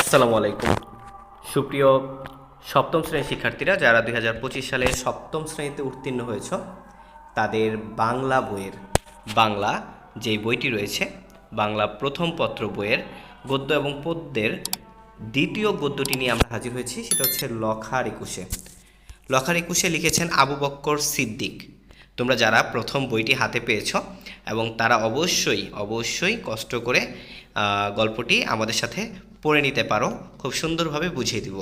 আসসালামু আলাইকুম। সুপ্রিয় সপ্তম শ্রেণির শিক্ষার্থীরা, যারা দুই হাজার পঁচিশ সালে সপ্তম শ্রেণীতে উত্তীর্ণ হয়েছ, তাদের বাংলা বইয়ের বাংলা যে বইটি রয়েছে, বাংলা প্রথম পত্র বইয়ের গদ্য এবং পদ্যের দ্বিতীয় গদ্যটি নিয়ে আমরা হাজির হয়েছি, সেটা হচ্ছে লখার একুশে। লখার একুশে লিখেছেন আবু বক্কর সিদ্দিক। তোমরা যারা প্রথম বইটি হাতে পেয়েছ এবং তারা অবশ্যই অবশ্যই কষ্ট করে গল্পটি আমাদের সাথে পড়ে নিতে পারো, খুব সুন্দরভাবে বুঝিয়ে দিব।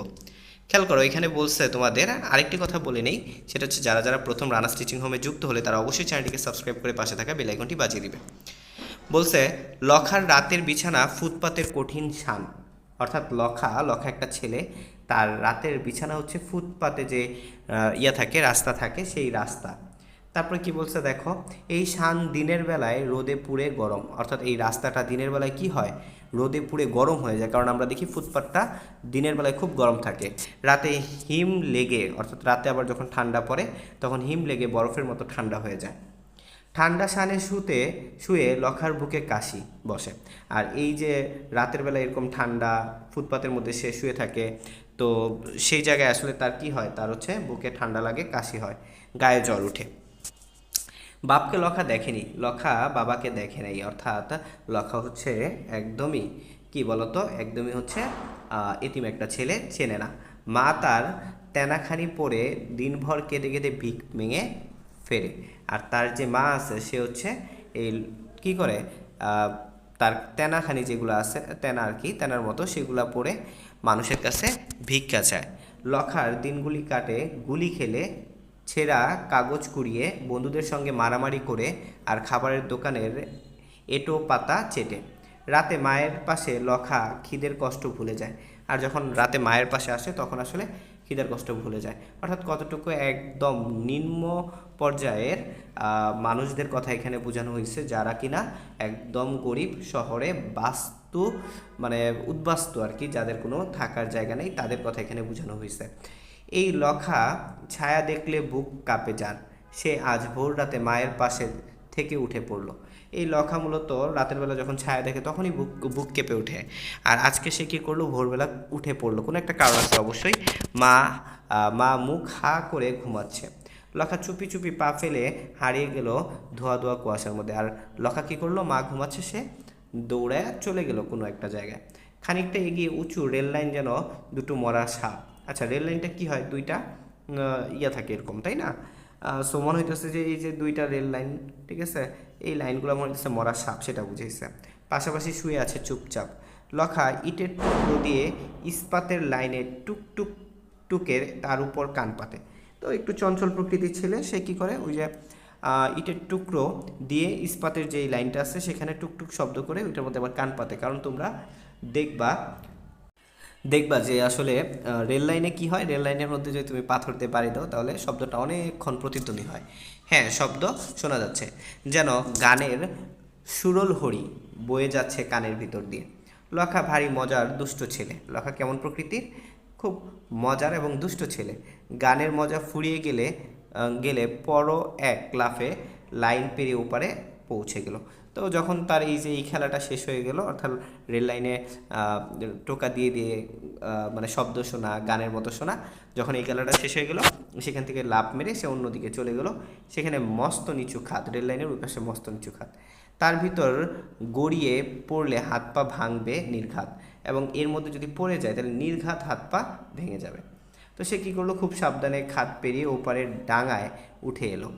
খেয়াল করো, এখানে বলছে তোমাদের, আরেকটি কথা বলে নেই, সেটা হচ্ছে যারা যারা প্রথম রানা স্টিচিং হোমে যুক্ত হলে তারা অবশ্যই চ্যানেলটিকে সাবস্ক্রাইব করে পাশে থাকা বেল আইকনটি বাজিয়ে দিবে। বলছে, লখার রাতের বিছানা ফুটপাতের কঠিন শান। অর্থাৎ লখা লখা একটা ছেলে, তার রাতের বিছানা হচ্ছে ফুটপাতে যে ইয়া থাকে, রাস্তা থাকে, সেই রাস্তা। তারপরে কি বলছে দেখো, এই শান দিনের বেলায় রোদে পুড়ে গরম। অর্থাৎ এই রাস্তাটা দিনের বেলায় কি হয়? রোদে পুড়ে গরম হয়ে যায়, কারণ আমরা দেখি ফুটপাতটা দিনের বেলায় খুব গরম থাকে। রাতে হিম লেগে, অর্থাৎ রাতে আবার যখন ঠান্ডা পড়ে, তখন হিম লেগে বরফের মতো ঠান্ডা হয়ে যায়। ঠান্ডা সানে শুতে, শুয়ে লখার বুকে কাশি বসে। আর এই যে রাতের বেলা এরকম ঠান্ডা ফুটপাতের মধ্যে সে শুয়ে থাকে, তো সেই জায়গায় আসলে তার কি হয়? তার হচ্ছে বুকে ঠান্ডা লাগে, কাশি হয়, গায়ে জ্বর উঠে। বাপকে লখা দেখেনি, লখা বাবাকে দেখে নাই। অর্থাৎ লখা হচ্ছে একদমই, কি বলতো? একদমই হচ্ছে এতিম একটা ছেলে, চেনে না। মা তার তেনাখানি পরে দিনভর কেঁদে কেঁদে ভিক ভেঙে ফেরে। আর তার যে মা আছে, সে হচ্ছে এই কি করে? তার তেনাখানি যেগুলো আছে, তেনা আর কি, তেনার মতো, সেগুলো পরে মানুষের কাছে ভিক্ষা চায়। লখার দিনগুলি কাটে, গুলি খেলে ছেঁড়া কাগজ কুড়িয়ে বন্ধুদের সঙ্গে মারামারি করে আর খাবারের দোকানের এটো পাতা চেটে। রাতে মায়ের পাশে লখা খিদের কষ্ট ভুলে যায়। আর যখন রাতে মায়ের পাশে আসে, তখন আসলে খিদের কষ্ট ভুলে যায়। অর্থাৎ কতটুকু একদম নিম্ন পর্যায়ের মানুষদের কথা এখানে বোঝানো হয়েছে, যারা কিনা একদম গরিব শহরে বাস্তু মানে উদ্বাস্তু আর কি, যাদের কোনো থাকার জায়গা নেই, তাদের কথা এখানে বোঝানো হয়েছে। এই লখা ছায়া দেখলে বুক কাঁপে যান। সে আজ ভোর রাতে মায়ের পাশে থেকে উঠে পড়ল। এই লখা মূলত রাতের বেলা যখন ছায়া দেখে তখনই বুক বুক কেঁপে ওঠে। আর আজকে সে কী করল? ভোরবেলা উঠে পড়ল। কোনো একটা কারণ আছে অবশ্যই। মা মা মুখ হা করে ঘুমাচ্ছে। লখা চুপি চুপি পা ফেলে হারিয়ে গেল ধোয়া ধোয়া কুয়াশার মধ্যে। আর লখা কী করল? মা ঘুমাচ্ছে সে দৌড়ায় চলে গেল কোনো একটা জায়গায়। খানিকটা এগিয়ে উঁচু রেল লাইন যেন দুটো মরা সাপ আচ্ছা রেল লাইনটা কি হয়? দুইটা ইয়া থাকে এরকম, তাই না? সো মনে হইতেছে যে এই যে দুইটা রেল লাইন ঠিক আছে? এই লাইনগুলো মনে হচ্ছে মরা সাপ, সেটা বুঝেছে পাশাপাশি শুয়ে আছে চুপচাপ। লখা ইটের টুকরো দিয়ে ইস্পাতের লাইনে টুক টুক টুকের তার উপর কান পাতে। তো একটু চঞ্চল প্রকৃতির ছেলে, সে কি করে? ওই যে ইটের টুকরো দিয়ে ইস্পাতের যে লাইনটা আছে, সেখানে টুকটুক শব্দ করে ওইটার মধ্যে আবার কান পাতে। কারণ তোমরা দেখবা দেখবা যে আসলে রেল লাইনে কি হয়? রেল লাইনের মধ্যে যদি তুমি পাথর দিয়ে বাড়ি দাও, তাহলে শব্দটা অনেকক্ষণ প্রতিধ্বনি হয়। হ্যাঁ শব্দ শোনা যাচ্ছে। যেন গানের সুরল হরি বয়ে যাচ্ছে কানের ভিতর দিয়ে। লখা ভারী মজার দুষ্ট ছেলে। লখা কেমন প্রকৃতির? খুব মজার এবং দুষ্ট ছেলে। গানের মজা ফুরিয়ে গেলে গেলে পর এক লাফে লাইন পেরিয়ে ওপারে পৌঁছে গেল। তো যখন তার এই যে এই খেলাটা শেষ হয়ে গেল, অর্থাৎ রেল লাইনে টোকা দিয়ে দিয়ে মানে শব্দ শোনা, গানের মতো শোনা, যখন এই খেলাটা শেষ হয়ে গেল, সেখান থেকে লাভ মেরে সে অন্যদিকে চলে গেল। সেখানে মস্ত নিচু খাত, রেল লাইনের ওই পাশে মস্ত নিচু খাত। তার ভিতর গড়িয়ে পড়লে হাত পা ভাঙবে নির্ঘাত এবং এর মধ্যে যদি পড়ে যায়, তাহলে নির্ঘাত হাত পা ভেঙে যাবে। তো সে কী করল? খুব সাবধানে খাত পেরিয়ে ওপারের ডাঙায় উঠে এলো।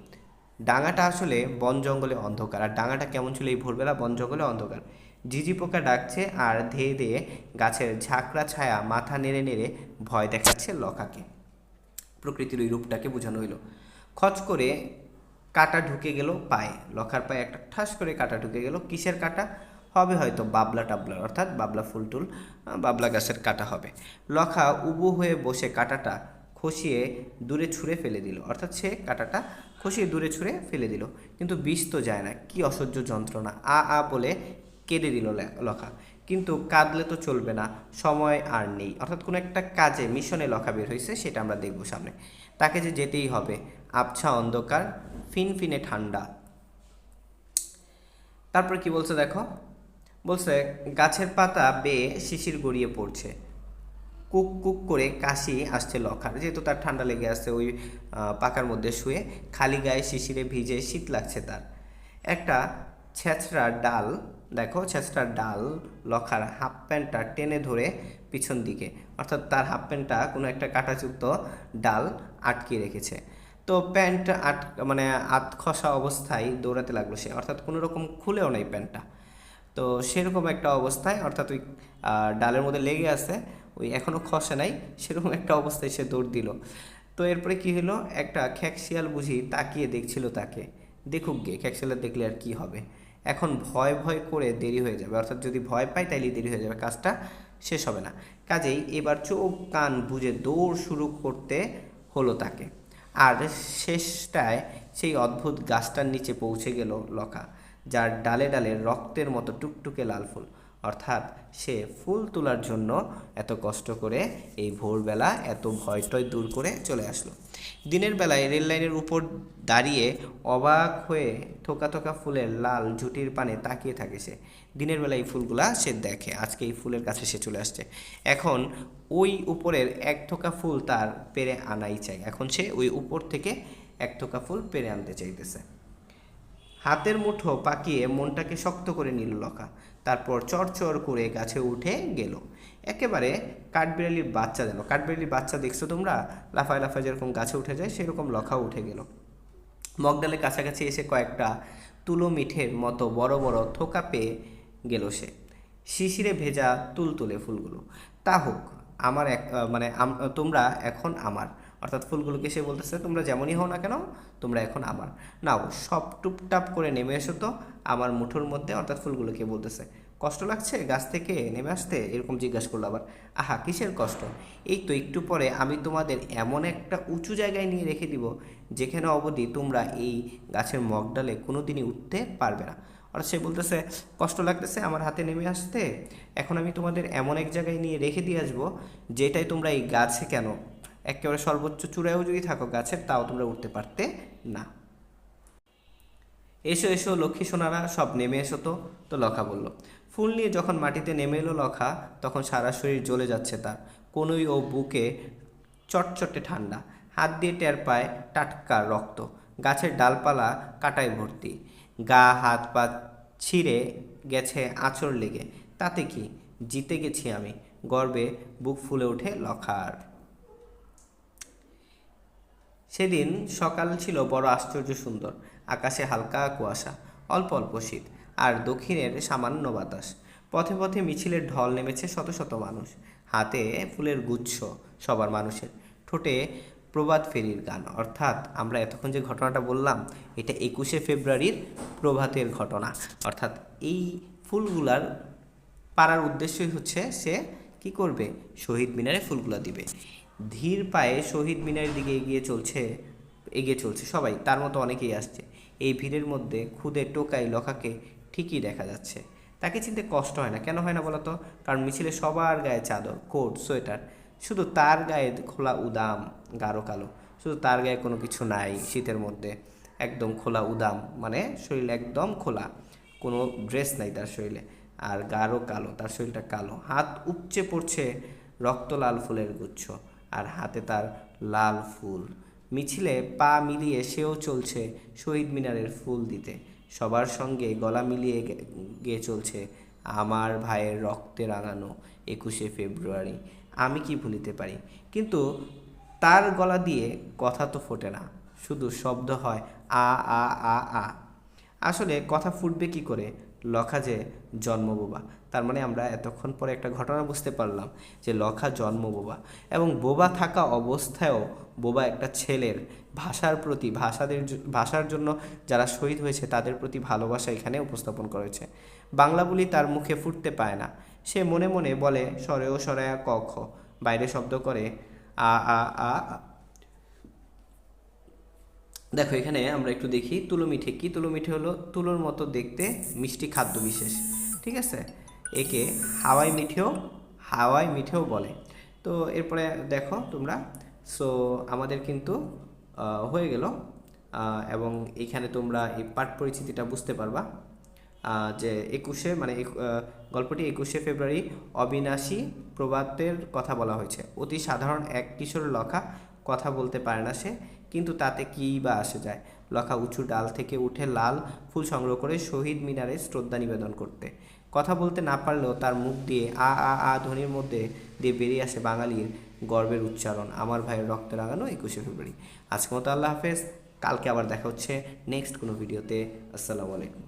ডাঙাটা আসলে বন জঙ্গলে অন্ধকার। আর ডাঙাটা কেমন ছিল এই ভোরবেলা? বন জঙ্গলে অন্ধকার। ঝিঝি পোকা ডাকছে আর ধেয়ে ধেয়ে গাছের ঝাঁকড়া ছায়া মাথা নেড়ে নেড়ে ভয় দেখাচ্ছে লকাকে। প্রকৃতির ওই রূপটাকে বোঝানো হইল। খচ করে কাটা ঢুকে গেল পায়ে। লখার পায়ে একটা ঠাস করে কাটা ঢুকে গেল। কিসের কাটা? হবে হয়তো বাবলা টাবলার। অর্থাৎ বাবলা ফুল টুল বাবলা গাছের কাটা হবে। লখা উবু হয়ে বসে কাটাটা খসিয়ে দূরে ছুঁড়ে ফেলে দিল। অর্থাৎ সে কাটাটা খসিয়ে দূরে ছুঁড়ে ফেলে দিল। কিন্তু বিষ তো যায় না। কি অসহ্য যন্ত্রণা। আ আ বলে কেঁদে দিল লখা। কিন্তু কাঁদলে তো চলবে না। সময় আর নেই। অর্থাৎ কোনো একটা কাজে, মিশনে লখা বের হয়েছে সেটা আমরা দেখব সামনে। তাকে যে যেতেই হবে। আবছা অন্ধকার, ফিনফিনে ঠান্ডা। তারপর কি বলছে দেখো? বলছে, গাছের পাতা বেয়ে শিশির গড়িয়ে পড়ছে। কুক কুক করে কাশি আসছে লখার। যেহেতু তার ঠান্ডা লেগে আসছে ওই পাকার মধ্যে শুয়ে, খালি গায়ে শিশিরে ভিজে শীত লাগছে তার। একটা ছেঁচড়া ডাল, দেখো ছেঁচড়া ডাল লখার হাফ প্যান্টটা টেনে ধরে পিছন দিকে। অর্থাৎ তার হাফ প্যান্টটা কোনো একটা কাঁটাযুক্ত ডাল আটকে রেখেছে। তো প্যান্ট আট মানে আত খসা অবস্থায় দৌড়াতে লাগল সে। অর্থাৎ কোনো রকম খুলেও নাই প্যান্টটা। তো সেরকম একটা অবস্থায়, অর্থাৎ ওই ডালের মধ্যে লেগে আছে। ওই এখনও খসে নাই, সেরকম একটা অবস্থায় সে দৌড় দিল। তো এরপরে কি হলো? একটা খ্যাকশিয়াল বুঝি তাকিয়ে দেখছিল তাকে। দেখুক গে খ্যাকশিয়ালের দেখলে আর কি হবে? এখন ভয় ভয় করে দেরি হয়ে যাবে। অর্থাৎ যদি ভয় পাই তাইলে দেরি হয়ে যাবে, কাজটা শেষ হবে না। কাজেই এবার চোখ, কান বুঝে দৌড় শুরু করতে হলো তাকে। আর শেষটায় সেই অদ্ভুত গাছটার নিচে পৌঁছে গেল লকা, যার ডালে ডালে রক্তের মতো টুকটুকে লাল ফুল। অর্থাৎ সে ফুল তোলার জন্য এত কষ্ট করে এই ভোরবেলা এত ভয়টয় দূর করে চলে আসলো। দিনের বেলায় রেল লাইনের উপর দাঁড়িয়ে অবাক হয়ে থোকা থোকা ফুলের লাল ঝুটির পানে তাকিয়ে থাকে সে। দিনের বেলায় এই ফুলগুলা সে দেখে, আজকে এই ফুলের কাছে সে চলে আসছে। এখন ওই উপরের এক থোকা ফুল তার পেরে আনাই চাই। এখন সে ওই উপর থেকে এক থোকা ফুল পেরে আনতে চাইতেছে। হাতের মুঠো পাকিয়ে মনটাকে শক্ত করে নিল লকা। তারপর চড়চড় করে গাছে উঠে গেল। একেবারে কাঠবিড়ালির বাচ্চা যেন। কাঠবিড়ালির বাচ্চা দেখছ তোমরা? লাফায় লাফায় যেরকম গাছে উঠে যায়, সেরকম লখা উঠে গেল। মগডালের কাছাকাছি এসে কয়েকটা তুলো মিঠের মতো বড় বড় থোকা পেয়ে গেল সে। শিশিরে ভেজা তুলতুলে ফুলগুলো। তা হোক, আমার এক মানে তোমরা এখন আমার। অর্থাৎ ফুলগুলোকে সে বলতেছে, তোমরা যেমনই হও না কেন, তোমরা এখন আমার। নাও, সব টুপটাপ করে নেমে এসো তো, আমার মুঠোর মধ্যে অর্থাৎ ফুলগুলোকে বলতেছে। কষ্ট লাগছে গাছ থেকে নেমে আসতে? এরকম জিজ্ঞাসা করল আবার। আহা, কিসের কষ্ট? এই তো একটু পরে আমি তোমাদের এমন একটা উঁচু জায়গায় নিয়ে রেখে দিব, যেখানে অবধি তোমরা এই গাছের মগডালে কোনোদিনই উঠতে পারবে না। অর্থাৎ সে বলতেছে, কষ্ট লাগতেছে আমার হাতে নেমে আসতে? এখন আমি তোমাদের এমন এক জায়গায় নিয়ে রেখে দিয়ে আসব যেটাই তোমরা এই গাছে কেন একেবারে সর্বোচ্চ চূড়ায়ও যদি থাকো গাছের, তাও তোমরা উঠতে পারতে না। এসো এসো, লক্ষ্মী সোনারা, সব নেমে এসো তো তো লখা বলল। ফুল নিয়ে যখন মাটিতে নেমে এলো লখা, তখন সারা শরীর জ্বলে যাচ্ছে তার। কোনোই ও বুকে চটচটে ঠান্ডা। হাত দিয়ে টের পায় টাটকা রক্ত। গাছের ডালপালা কাটায় ভর্তি। গা, হাত, পা ছিঁড়ে গেছে আঁচড় লেগে। তাতে কি? জিতে গেছি আমি। গর্বে বুক ফুলে ওঠে লখার। সেদিন সকাল ছিল বড় আশ্চর্য সুন্দর, আকাশে হালকা কুয়াশা, অল্প অল্প শীত, আর দক্ষিণের সামান্য বাতাস। পথে পথে মিছিলের ঢল নেমেছে শত শত মানুষ। হাতে ফুলের গুচ্ছ সবার মানুষের। ঠোঁটে প্রভাত ফেরির গান। অর্থাৎ আমরা এতক্ষণ যে ঘটনাটা বললাম, এটা একুশে ফেব্রুয়ারির প্রভাতের ঘটনা। অর্থাৎ এই ফুলগুলার পাড়ার উদ্দেশ্যই হচ্ছে সে কি করবে? শহীদ মিনারে ফুলগুলো দিবে। ধীর পায়ে শহীদ মিনারের দিকে এগিয়ে চলছে এগিয়ে চলছে সবাই, তার মতো অনেকেই আসছে। এই ভিড়ের মধ্যে খুদে টোকাই লখাকে ঠিকই দেখা যাচ্ছে। তাকে চিনতে কষ্ট হয় না, কেন হয় না বলতো? কারণ মিছিলে সবার গায়ে চাদর, কোট, সোয়েটার, শুধু তার গায়ে খোলা উদাম গাঢ় কালো, শুধু তার গায়ে কোনো কিছু নাই শীতের মধ্যে, একদম খোলা উদাম মানে শরীর একদম খোলা, কোনো ড্রেস নাই তার শরীরে, আর গাঢ় কালো, তার শরীরটা কালো, হাত উপচে পড়ছে রক্ত লাল ফুলের গুচ্ছ। আর হাতে তার লাল ফুল। মিছিলে পা মিলিয়ে সেও চলছে শহীদ মিনারের ফুল দিতে। সবার সঙ্গে গলা মিলিয়ে গিয়ে চলছে আমার ভাইয়ের রক্তে রাঙানো একুশে ফেব্রুয়ারি। আমি কি ভুলিতে পারি? কিন্তু তার গলা দিয়ে কথা তো ফোটে না। শুধু শব্দ হয় আ আ আ আ। আসলে কথা ফুটবে কি করে? লখা যে জন্ম বোবা, তার মানে আমরা এতক্ষণ পরে একটা ঘটনা বুঝতে পারলাম যে লখা জন্ম বোবা এবং বোবা থাকা অবস্থায়ও বোবা একটা ছেলের ভাষার প্রতি, ভাষাদের ভাষার জন্য যারা শহীদ হয়েছে তাদের প্রতি ভালোবাসা এখানে উপস্থাপন করেছে। বাংলা বলি তার মুখে ফুটতে পায় না। সে মনে মনে বলে, সরেও সরায়া ক, খ। বাইরে শব্দ করে আ আ আ। দেখো, এখানে আমরা একটু দেখি, তুলো মিঠে কি? তুলো মিঠে হলো তুলোর মতো দেখতে মিষ্টি খাদ্য বিশেষ, ঠিক আছে? একে হাওয়াই মিঠেও হাওয়াই মিঠেও বলে। তো এরপরে দেখো তোমরা সো আমাদের কিন্তু হয়ে গেল এবং এখানে তোমরা এই পাঠ পরিচিতিটা বুঝতে পারবা যে একুশে মানে গল্পটি একুশে ফেব্রুয়ারি অবিনাশী প্রবাদের কথা বলা হয়েছে। অতি সাধারণ এক কিশোর লখা, কথা বলতে পারে না সে। কিন্তু তাতে কী বা আসে যায়? লখা উঁচু ডাল থেকে উঠে লাল ফুল সংগ্রহ করে শহীদ মিনারে শ্রদ্ধা নিবেদন করতে। কথা বলতে না পারলেও তার মুখ দিয়ে আ আ আ ধ্বনির মধ্যে দিয়ে বেরিয়ে আসে বাঙালির গর্বের উচ্চারণ, আমার ভাইয়ের রক্ত লাগানো একুশে ফেব্রুয়ারি। আজকে মতো আল্লাহ হাফেজ, কালকে আবার দেখা হচ্ছে নেক্সট কোনো ভিডিওতে। আসসালামু আলাইকুম।